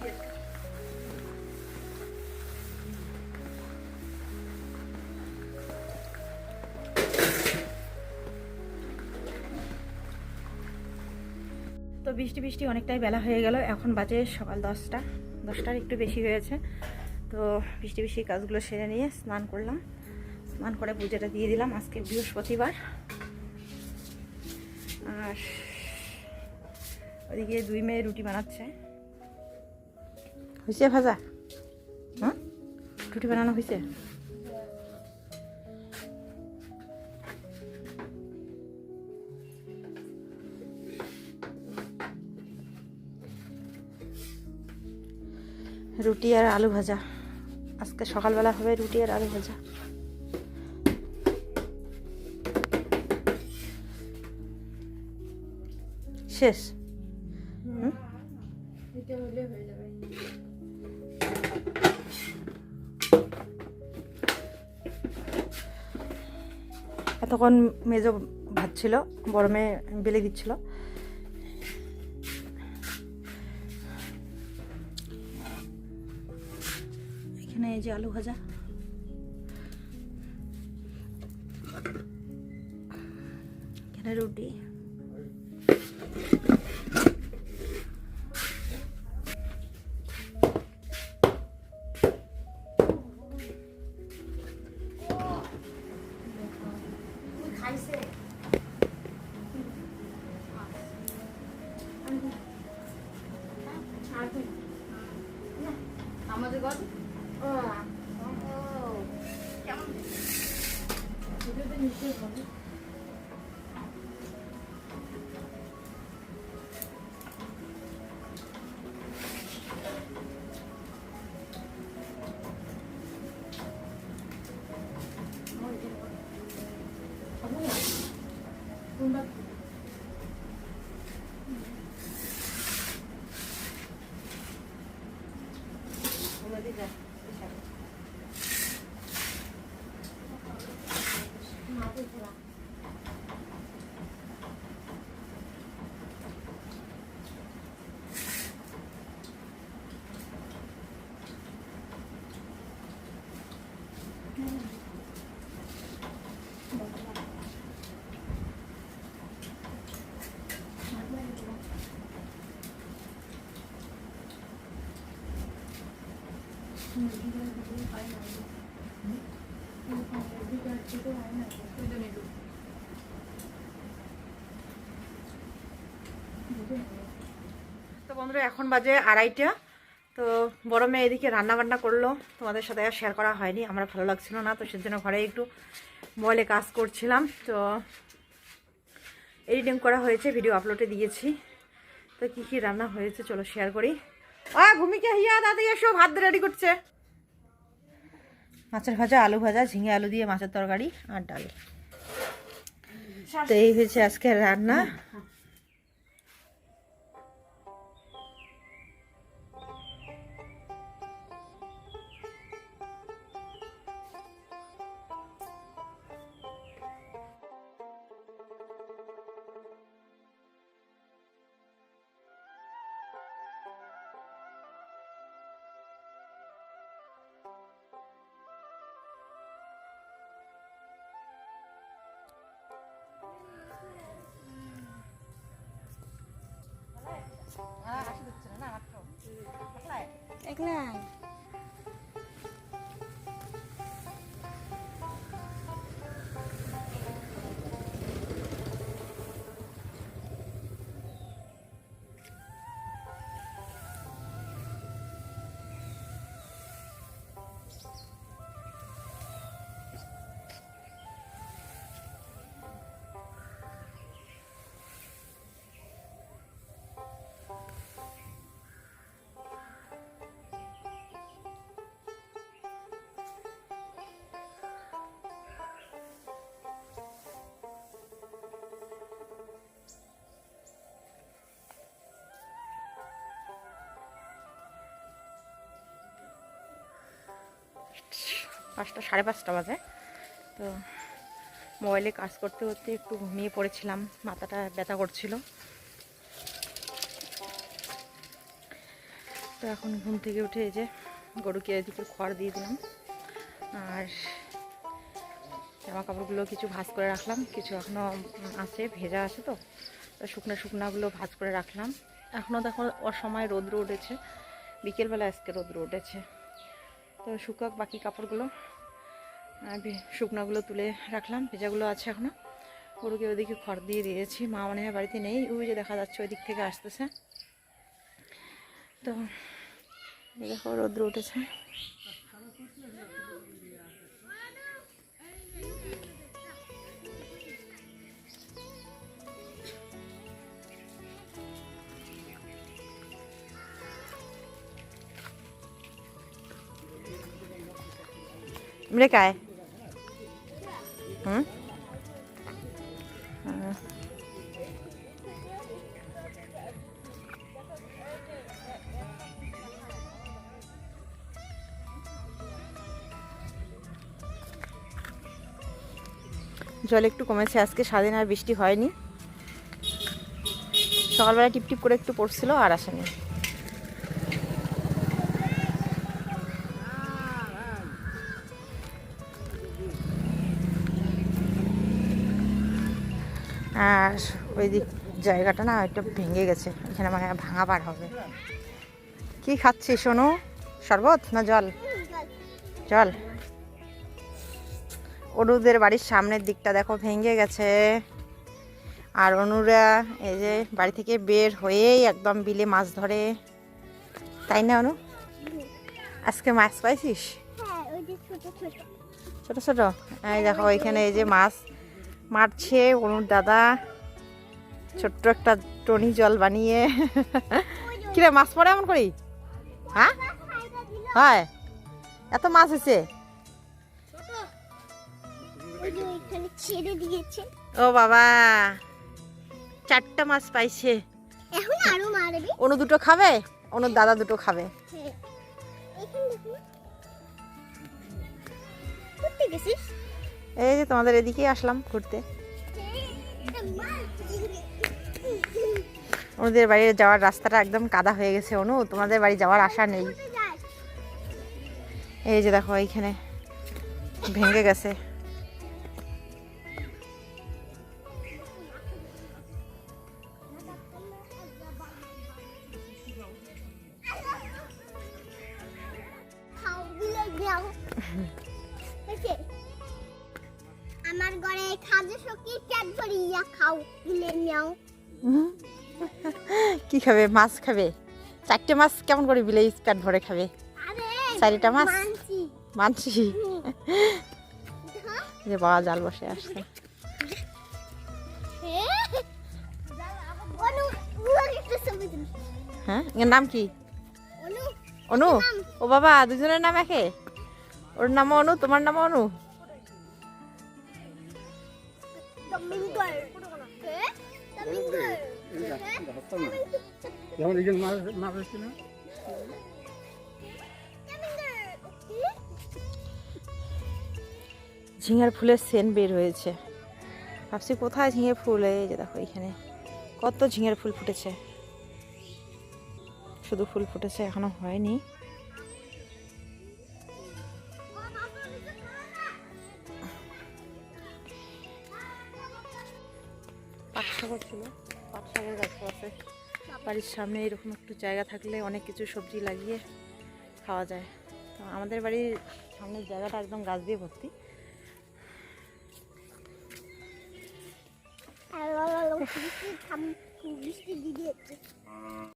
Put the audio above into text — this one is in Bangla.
তো বৃষ্টি বৃষ্টি অনেকটাই বেলা হয়ে গেল। এখন বাজে সকাল দশটা। দশটার একটু বেশি হয়েছে। তো বৃষ্টি বৃষ্টি কাজগুলো সেরে নিয়ে স্নান করলাম। স্নান করে পুজোটা দিয়ে দিলাম আজকে বৃহস্পতিবার। আর ওদিকে দুই মেয়ে রুটি বানাচ্ছে। হয়েছে ভাজা? হ্যাঁ রুটি বানানো হয়েছে রুটি আর আলু ভাজা। আজকে সকালবেলা হবে রুটি আর আলু ভাজা। শেষ। এতক্ষণ মেজো ভাত ছিল বড় মেয়ে বেলে দিচ্ছিল। এখানে এই যে আলু ভাজা। এখানে রুটি। আমাদের ঘর ভিডিওতে নিশ্চয়ই হবে কোনটা তো বন্ধুরা, এখন বাজে আড়াইটা। তো বড় মেয়ে এদিকে রান্না বান্না করল। তোমাদের সাথে আর শেয়ার করা হয়নি, আমার ভালো লাগছিল না, তো সেজন্য ঘরে একটু মোবাইলে কাজ করছিলাম। তো এডিটিং করা হয়েছে ভিডিও আপলোডে দিয়েছি। তো কি কি রান্না হয়েছে, চলো শেয়ার করি। আ ভূমিকা হিয়া দাদি এসো ভাত রেডি করছে। মাছের ভাজা আলু ভাজা ঝিঙে আলু দিয়ে মাছের তরকারি আর ডাল। তো এই হয়েছে আজকের রান্না। 出 পাঁচটা, সাড়ে পাঁচটা বাজে। তো মোবাইলে কাজ করতে করতে একটু ঘুমিয়ে পড়েছিলাম, মাথাটা ব্যথা করছিল। তো এখন ঘুম থেকে উঠে এই যে গরুকে এদিকে খড় দিয়ে দিলাম। আর জামা কাপড়গুলো কিছু ভাজ করে রাখলাম, কিছু এখনও আছে, ভেজা আছে তো। তো শুকনো শুকনাগুলো ভাজ করে রাখলাম। এখনও দেখো অসময় রৌদ্র উঠেছে, বিকেলবেলা আজকে রৌদ্র উঠেছে। তো শুকাক বাকি কাপড়গুলো। শুকনাগুলো তুলে রাখলাম, ভেজাগুলো আছে এখনও গরুকে ওদিকে খড় দিয়ে দিয়েছি, মা মনে হয় বাড়িতে নেই। ওই যে দেখা যাচ্ছে, ওই দিক থেকে আসতেছে। তো দেখো রোদ্র উঠেছে। मेरे काय हम्म हाँ. জল একটু কমেছে আজকে সারাদিন আর বৃষ্টি হয়নি সকালবেলা টিপটিপ করে একটু পড়ছিল আর আসেনি আর ওই দিক জায়গাটা না একটু ভেঙে গেছে। এখানে মানে ভাঙা পার হবে। কি খাচ্ছি শোনো শরবত না জল? জল। অনুদের বাড়ির সামনের দিকটা দেখো ভেঙে গেছে। আর অনুরা এই যে বাড়ি থেকে বের হয়েই একদম বিলে মাছ ধরে। তাই না অনু? আজকে মাছ পাইছিস? হ্যাঁ ছোট ছোট। এই দেখো ওইখানে এই যে মাছ মারছে অনুর দাদা। ছোট্ট একটা টনি জল বানিয়ে। কিরে মাছ পড়ে এমন করি? হ্যাঁ? হয়? এত মাছ হয়েছে ও বাবা চারটা মাছ পাইছে। অনু দুটো খাবে? অনুর দাদা দুটো খাবে। হ্যাঁ। গেছিস? এই যে তোমাদের এদিকেই আসলাম ঘুরতে। ওদের বাড়ি যাওয়ার রাস্তাটা একদম কাদা হয়ে গেছে, অনু। তোমাদের বাড়ি যাওয়ার আশা নেই। এই যে দেখো, এইখানে ভেঙে গেছে। আমার ঘরে খাজে ক্যাডবেরি ইয়া খাও বিলে নাও। কি খাবে? মাছ খাবে? চারটে মাছ কেমন করে বিলে কাঠ ভরে খাবে? চারিটা মাছ? মানছি। হ্যাঁ যে বাবা জাল বসে আসছে হ্যাঁ? নাম কি? অনু অনু? ও বাবা দুজনের নাম একে? ওর নামও অনু তোমার নামও অনু? ঝিঙের ফুলের সেন বের হয়েছে। ভাবছি কোথায় ঝিঙে ফুল? এই যে দেখো এখানে। কত ঝিঙের ফুল ফুটেছে। শুধু ফুল ফুটেছে, এখনও হয়নি। ছিল। পাট শাকের গাছও আছে। বাড়ির সামনে এরকম একটু জায়গা থাকলে অনেক কিছু সবজি লাগিয়ে খাওয়া যায়। তো আমাদের বাড়ির সামনের জায়গাটা একদম গাছ দিয়ে ভর্তি। বৃষ্টি দিয়ে